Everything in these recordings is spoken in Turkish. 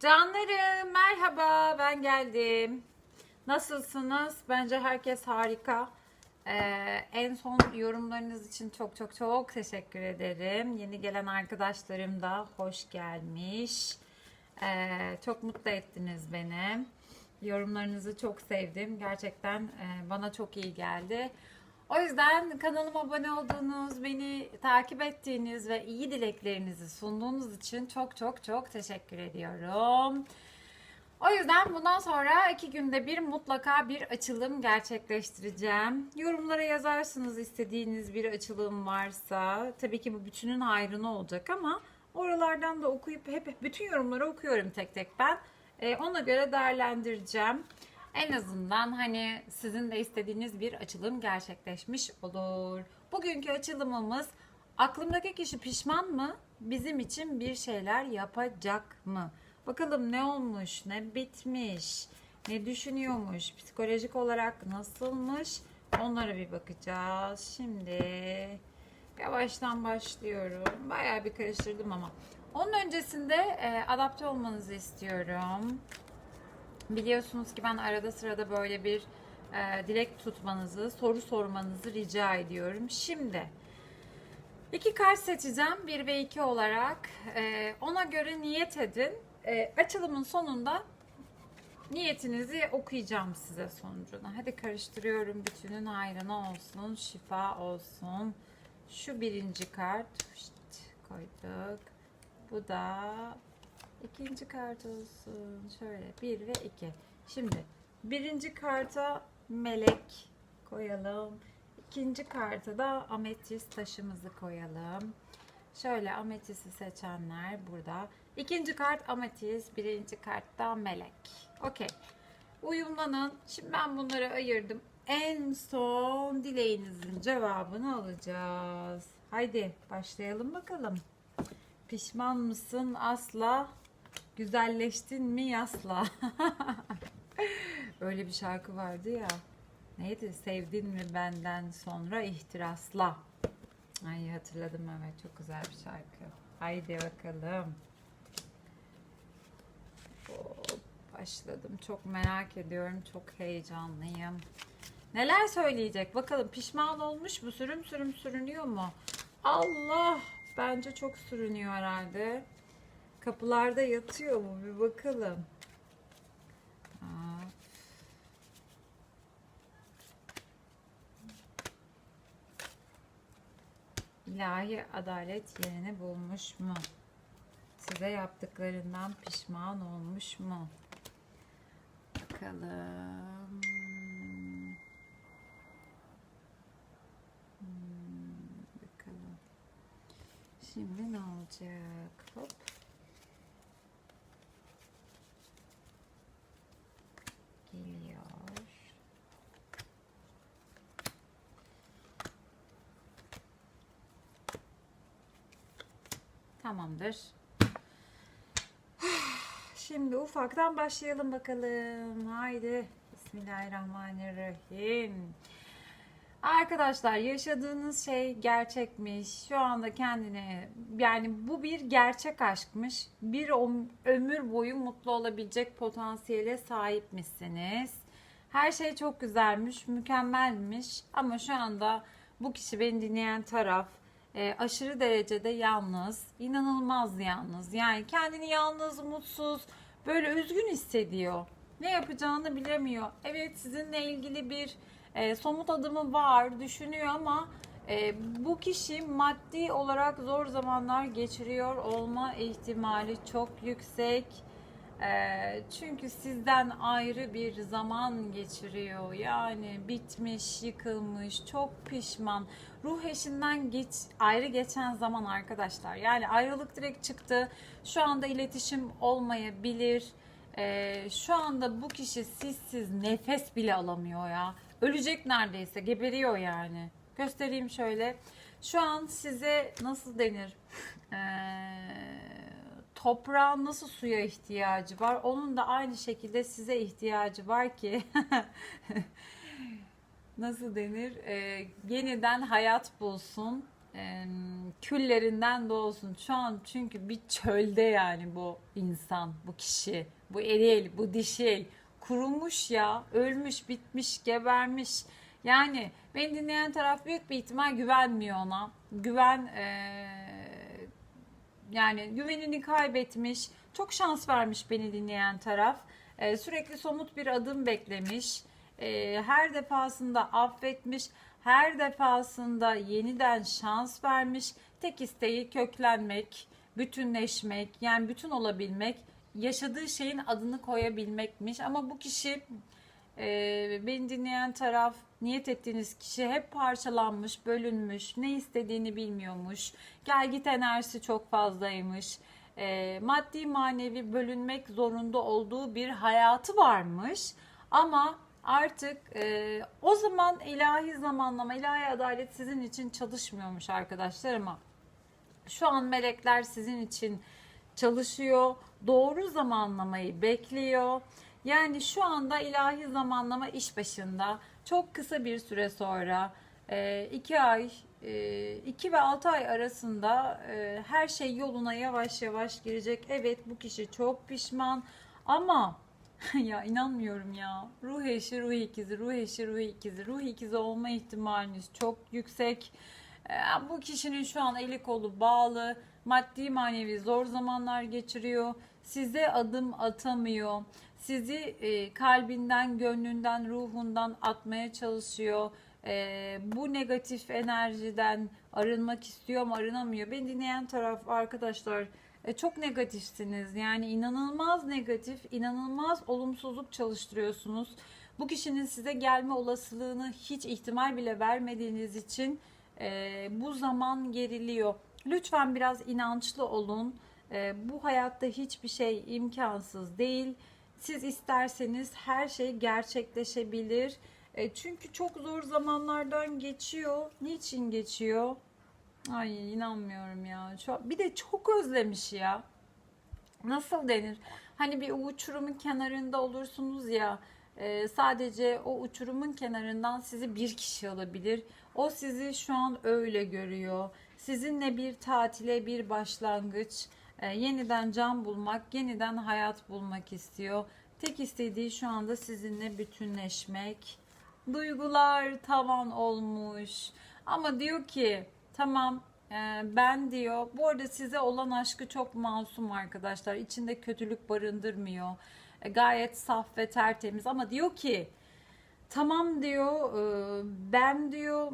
Canlarım merhaba ben geldim. Nasılsınız? Bence herkes harika. Ee, en son yorumlarınız için çok çok çok teşekkür ederim. Yeni gelen arkadaşlarım da hoş gelmiş. Ee, çok mutlu ettiniz beni. Yorumlarınızı çok sevdim. Gerçekten e, bana çok iyi geldi. O yüzden kanalıma abone olduğunuz, beni takip ettiğiniz ve iyi dileklerinizi sunduğunuz için çok çok çok teşekkür ediyorum. O yüzden bundan sonra iki günde bir mutlaka bir açılım gerçekleştireceğim. Yorumlara yazarsınız istediğiniz bir açılım varsa. Tabii ki bu bütünün hayrına olacak ama oralardan da okuyup hep bütün yorumları okuyorum tek tek ben. Ee, ona göre değerlendireceğim. En azından hani sizin de istediğiniz bir açılım gerçekleşmiş olur. Bugünkü açılımımız aklımdaki kişi pişman mı? Bizim için bir şeyler yapacak mı? Bakalım ne olmuş, ne bitmiş, ne düşünüyormuş, psikolojik olarak nasılmış? Onlara bir bakacağız. Şimdi yavaştan başlıyorum. Bayağı bir karıştırdım ama. Onun öncesinde e, adapte olmanızı istiyorum. Biliyorsunuz ki ben arada sırada böyle bir e, dilek tutmanızı, soru sormanızı rica ediyorum. Şimdi iki kart seçeceğim. Bir ve iki olarak. E, ona göre niyet edin. E, açılımın sonunda niyetinizi okuyacağım size sonucunu. Hadi karıştırıyorum. Bütünün hayrına olsun, şifa olsun. Şu birinci kart Şşt, koyduk. Bu da ikinci kart olsun. Şöyle bir ve iki. Şimdi birinci karta melek koyalım. İkinci karta da ametist taşımızı koyalım. Şöyle ametisti seçenler burada. İkinci kart ametist, birinci kart da melek. Okey. Uyumlanın. Şimdi ben bunları ayırdım. En son dileğinizin cevabını alacağız. Haydi başlayalım bakalım. Pişman mısın asla? Güzelleştin mi yasla? Öyle bir şarkı vardı ya. Neydi? Sevdin mi benden sonra ihtirasla. Ay hatırladım evet çok güzel bir şarkı. Haydi bakalım. Hop, başladım. Çok merak ediyorum. Çok heyecanlıyım. Neler söyleyecek? Bakalım pişman olmuş mu? Sürüm sürüm sürünüyor mu? Allah! Bence çok sürünüyor herhalde. Kapılarda yatıyor mu? Bir bakalım. İlahi adalet yerini bulmuş mu? Size yaptıklarından pişman olmuş mu? Bakalım. Hmm, bakalım. Şimdi ne olacak? Hop. Tamamdır. Şimdi ufaktan başlayalım bakalım. Haydi. Bismillahirrahmanirrahim. Arkadaşlar yaşadığınız şey gerçekmiş. Şu anda kendine yani bu bir gerçek aşkmış. Bir öm- ömür boyu mutlu olabilecek potansiyele sahipmişsiniz. Her şey çok güzelmiş, mükemmelmiş ama şu anda bu kişi beni dinleyen taraf e, aşırı derecede yalnız, inanılmaz yalnız. Yani kendini yalnız, mutsuz, böyle üzgün hissediyor. Ne yapacağını bilemiyor. Evet sizinle ilgili bir e, somut adımı var, düşünüyor ama e, bu kişi maddi olarak zor zamanlar geçiriyor olma ihtimali çok yüksek. Çünkü sizden ayrı bir zaman geçiriyor. Yani bitmiş, yıkılmış, çok pişman. Ruh eşinden geç, ayrı geçen zaman arkadaşlar. Yani ayrılık direkt çıktı. Şu anda iletişim olmayabilir. Şu anda bu kişi sizsiz nefes bile alamıyor ya. Ölecek neredeyse, geberiyor yani. Göstereyim şöyle. Şu an size nasıl denir? Eee toprağın nasıl suya ihtiyacı var? Onun da aynı şekilde size ihtiyacı var ki nasıl denir? Ee, yeniden hayat bulsun. e, küllerinden doğsun. Şu an çünkü bir çölde yani bu insan, bu kişi, bu eril, bu dişil. Kurumuş ya, ölmüş, bitmiş, gebermiş. Yani beni dinleyen taraf büyük bir ihtimal güvenmiyor ona. Güven e, yani güvenini kaybetmiş. Çok şans vermiş beni dinleyen taraf. E, sürekli somut bir adım beklemiş. E, her defasında affetmiş. Her defasında yeniden şans vermiş. Tek isteği köklenmek, bütünleşmek, yani bütün olabilmek, yaşadığı şeyin adını koyabilmekmiş. Ama bu kişi e, beni dinleyen taraf, niyet ettiğiniz kişi hep parçalanmış, bölünmüş, ne istediğini bilmiyormuş. Gel git enerjisi çok fazlaymış. E, maddi manevi bölünmek zorunda olduğu bir hayatı varmış. Ama artık e, o zaman ilahi zamanlama, ilahi adalet sizin için çalışmıyormuş arkadaşlar ama şu an melekler sizin için çalışıyor. Doğru zamanlamayı bekliyor. Yani şu anda ilahi zamanlama iş başında. Çok kısa bir süre sonra 2 ay 2 ve 6 ay arasında e, her şey yoluna yavaş yavaş girecek. Evet bu kişi çok pişman ama ya inanmıyorum ya. Ruh eşi, ruh ikizi, ruh eşi, ruh ikizi. Ruh ikizi olma ihtimaliniz çok yüksek. Bu kişinin şu an eli kolu bağlı. Maddi manevi zor zamanlar geçiriyor. Size adım atamıyor. Sizi e, kalbinden, gönlünden, ruhundan atmaya çalışıyor. Ee, bu negatif enerjiden arınmak istiyor ama arınamıyor. Beni dinleyen taraf arkadaşlar e, çok negatifsiniz. Yani inanılmaz negatif, inanılmaz olumsuzluk çalıştırıyorsunuz. Bu kişinin size gelme olasılığını hiç ihtimal bile vermediğiniz için e, bu zaman geriliyor. Lütfen biraz inançlı olun. E, bu hayatta hiçbir şey imkansız değil. Siz isterseniz her şey gerçekleşebilir. E, çünkü çok zor zamanlardan geçiyor. Niçin geçiyor? Ay inanmıyorum ya. Şu, bir de çok özlemiş ya. Nasıl denir? Hani bir uçurumun kenarında olursunuz ya. e, sadece o uçurumun kenarından sizi bir kişi alabilir. O sizi şu an öyle görüyor. Sizinle bir tatile bir başlangıç, yeniden can bulmak, yeniden hayat bulmak istiyor. Tek istediği şu anda sizinle bütünleşmek. Duygular tavan olmuş. Ama diyor ki tamam e, ben diyor bu arada size olan aşkı çok masum arkadaşlar. İçinde kötülük barındırmıyor. E, gayet saf ve tertemiz ama diyor ki tamam diyor e, ben diyor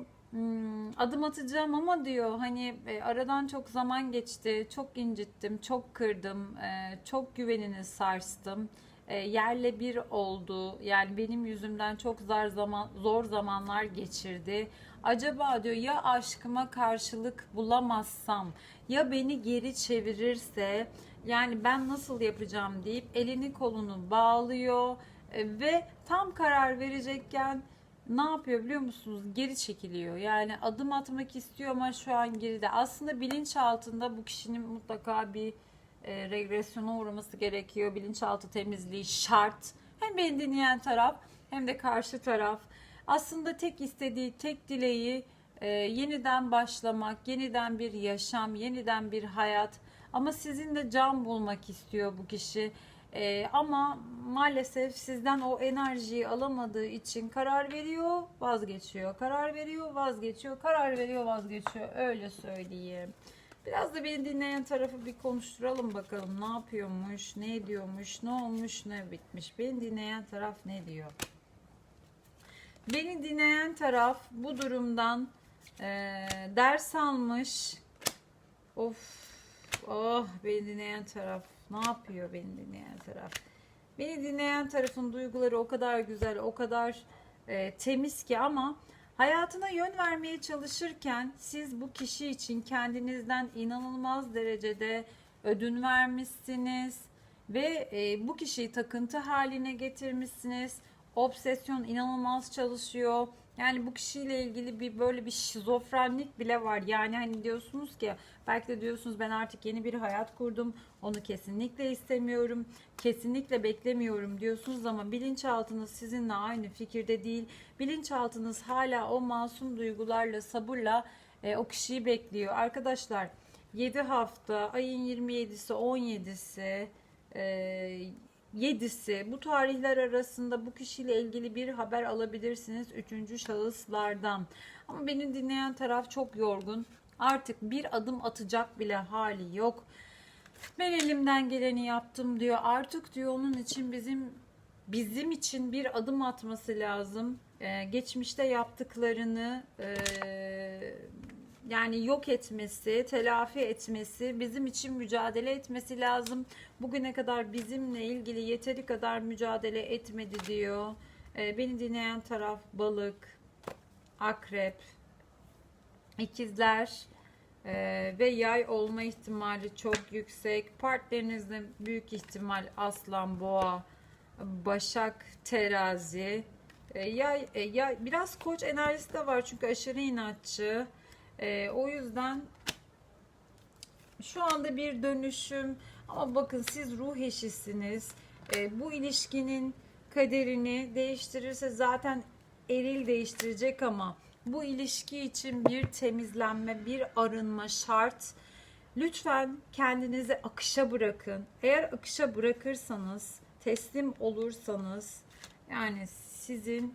adım atacağım ama diyor hani e, aradan çok zaman geçti. Çok incittim, çok kırdım, e, çok güvenini sarstım. E, yerle bir oldu. Yani benim yüzümden çok zor zaman zor zamanlar geçirdi. Acaba diyor ya aşkıma karşılık bulamazsam ya beni geri çevirirse yani ben nasıl yapacağım deyip elini kolunu bağlıyor ve tam karar verecekken ne yapıyor biliyor musunuz? Geri çekiliyor. Yani adım atmak istiyor ama şu an geride. Aslında bilinç altında bu kişinin mutlaka bir e, regresyona uğraması gerekiyor. Bilinçaltı temizliği şart. Hem beni dinleyen taraf hem de karşı taraf. Aslında tek istediği, tek dileği e, yeniden başlamak, yeniden bir yaşam, yeniden bir hayat. Ama sizinle can bulmak istiyor bu kişi. E, ama maalesef sizden o enerjiyi alamadığı için karar veriyor, vazgeçiyor. Karar veriyor, vazgeçiyor. Karar veriyor, vazgeçiyor. Öyle söyleyeyim. Biraz da beni dinleyen tarafı bir konuşturalım bakalım. Ne yapıyormuş, ne ediyormuş, ne olmuş, ne bitmiş. Beni dinleyen taraf ne diyor? Beni dinleyen taraf bu durumdan eee, ders almış. Of, oh beni dinleyen taraf ne yapıyor beni dinleyen taraf? Beni dinleyen tarafın duyguları o kadar güzel, o kadar e, temiz ki ama hayatına yön vermeye çalışırken siz bu kişi için kendinizden inanılmaz derecede ödün vermişsiniz ve e, bu kişiyi takıntı haline getirmişsiniz. Obsesyon inanılmaz çalışıyor. Yani bu kişiyle ilgili bir böyle bir şizofrenlik bile var. Yani hani diyorsunuz ki belki de diyorsunuz ben artık yeni bir hayat kurdum. Onu kesinlikle istemiyorum. Kesinlikle beklemiyorum diyorsunuz ama bilinçaltınız sizinle aynı fikirde değil. Bilinçaltınız hala o masum duygularla, sabırla e, o kişiyi bekliyor. Arkadaşlar 7 hafta, ayın 27'si, 17'si, e, 7'si bu tarihler arasında bu kişiyle ilgili bir haber alabilirsiniz üçüncü şahıslardan. Ama beni dinleyen taraf çok yorgun. Artık bir adım atacak bile hali yok. Ben elimden geleni yaptım diyor. Artık diyor onun için bizim bizim için bir adım atması lazım. Ee, geçmişte yaptıklarını e, yani yok etmesi, telafi etmesi, bizim için mücadele etmesi lazım. Bugüne kadar bizimle ilgili yeteri kadar mücadele etmedi diyor. Ee, beni dinleyen taraf balık, akrep, ikizler ee, ve yay olma ihtimali çok yüksek. Partnerinizde büyük ihtimal aslan, boğa, başak, terazi. Ee, yay, e, yay biraz koç enerjisi de var çünkü aşırı inatçı. Ee, o yüzden şu anda bir dönüşüm ama bakın siz ruh eşisiniz. Ee, bu ilişkinin kaderini değiştirirse zaten eril değiştirecek ama bu ilişki için bir temizlenme, bir arınma şart. Lütfen kendinizi akışa bırakın. Eğer akışa bırakırsanız, teslim olursanız yani sizin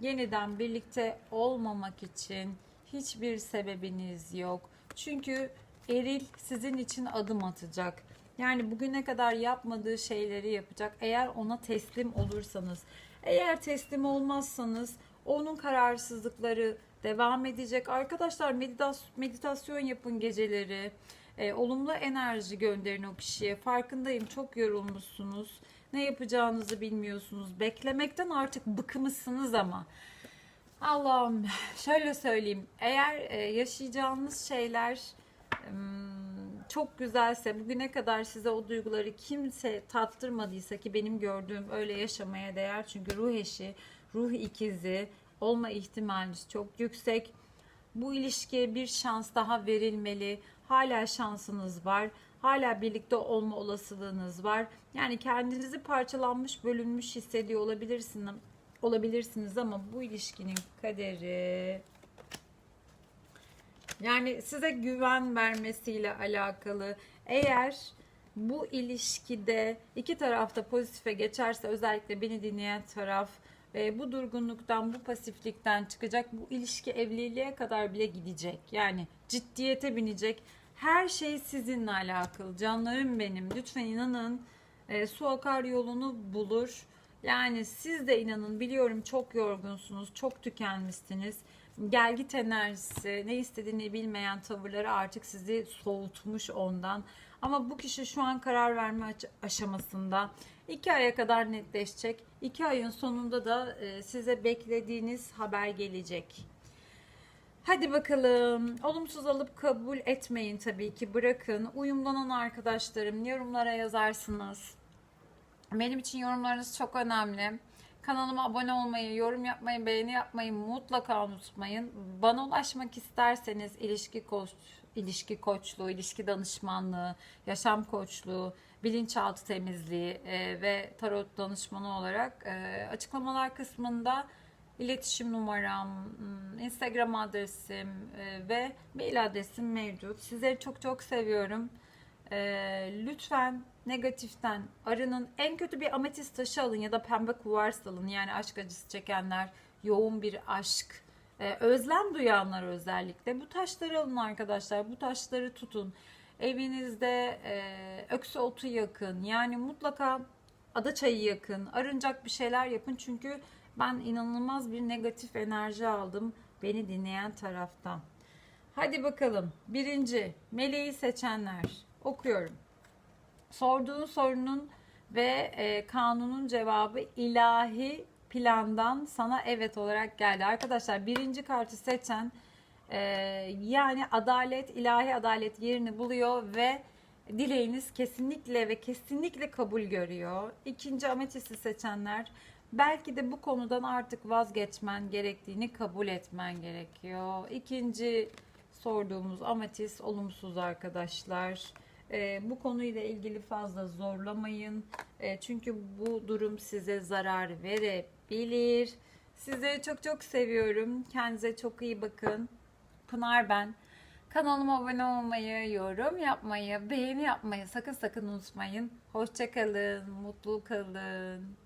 yeniden birlikte olmamak için hiçbir sebebiniz yok. Çünkü eril sizin için adım atacak. Yani bugüne kadar yapmadığı şeyleri yapacak. Eğer ona teslim olursanız, eğer teslim olmazsanız onun kararsızlıkları devam edecek. Arkadaşlar meditas- meditasyon yapın geceleri. E, olumlu enerji gönderin o kişiye. Farkındayım çok yorulmuşsunuz. Ne yapacağınızı bilmiyorsunuz. Beklemekten artık bıkmışsınız ama. Allah'ım şöyle söyleyeyim. Eğer e, yaşayacağınız şeyler çok güzelse bugüne kadar size o duyguları kimse tattırmadıysa ki benim gördüğüm öyle yaşamaya değer çünkü ruh eşi, ruh ikizi olma ihtimaliniz çok yüksek. Bu ilişkiye bir şans daha verilmeli. Hala şansınız var. Hala birlikte olma olasılığınız var. Yani kendinizi parçalanmış, bölünmüş hissediyor olabilirsiniz. Olabilirsiniz ama bu ilişkinin kaderi yani size güven vermesiyle alakalı. Eğer bu ilişkide iki tarafta pozitife geçerse özellikle beni dinleyen taraf e, bu durgunluktan, bu pasiflikten çıkacak. Bu ilişki evliliğe kadar bile gidecek. Yani ciddiyete binecek. Her şey sizinle alakalı. Canlarım benim. Lütfen inanın. E, su akar yolunu bulur. Yani siz de inanın biliyorum çok yorgunsunuz, çok tükenmişsiniz. Gelgit enerjisi, ne istediğini bilmeyen tavırları artık sizi soğutmuş ondan. Ama bu kişi şu an karar verme aşamasında. İki aya kadar netleşecek. İki ayın sonunda da e, size beklediğiniz haber gelecek. Hadi bakalım. Olumsuz alıp kabul etmeyin tabii ki. Bırakın. Uyumlanan arkadaşlarım yorumlara yazarsınız. Benim için yorumlarınız çok önemli. Kanalıma abone olmayı, yorum yapmayı, beğeni yapmayı mutlaka unutmayın. Bana ulaşmak isterseniz ilişki koç, ilişki koçluğu, ilişki danışmanlığı, yaşam koçluğu, bilinçaltı temizliği e, ve tarot danışmanı olarak e, açıklamalar kısmında iletişim numaram, hmm, Instagram adresim e, ve mail adresim mevcut. Sizleri çok çok seviyorum. E, lütfen negatiften arının en kötü bir ametist taşı alın ya da pembe kuvars alın. Yani aşk acısı çekenler, yoğun bir aşk, e, özlem duyanlar özellikle. Bu taşları alın arkadaşlar. Bu taşları tutun. Evinizde e, öksü otu yakın. Yani mutlaka ada çayı yakın. Arınacak bir şeyler yapın. Çünkü ben inanılmaz bir negatif enerji aldım beni dinleyen taraftan. Hadi bakalım. Birinci, meleği seçenler. Okuyorum. Sorduğun sorunun ve e, kanunun cevabı ilahi plandan sana evet olarak geldi. Arkadaşlar birinci kartı seçen e, yani adalet, ilahi adalet yerini buluyor ve dileğiniz kesinlikle ve kesinlikle kabul görüyor. İkinci ametisti seçenler belki de bu konudan artık vazgeçmen gerektiğini kabul etmen gerekiyor. İkinci sorduğumuz ametist olumsuz arkadaşlar. Ee, bu konuyla ilgili fazla zorlamayın. Ee, çünkü bu durum size zarar verebilir. Sizleri çok çok seviyorum. Kendinize çok iyi bakın. Pınar ben. Kanalıma abone olmayı, yorum yapmayı, beğeni yapmayı sakın sakın unutmayın. Hoşçakalın, mutlu kalın.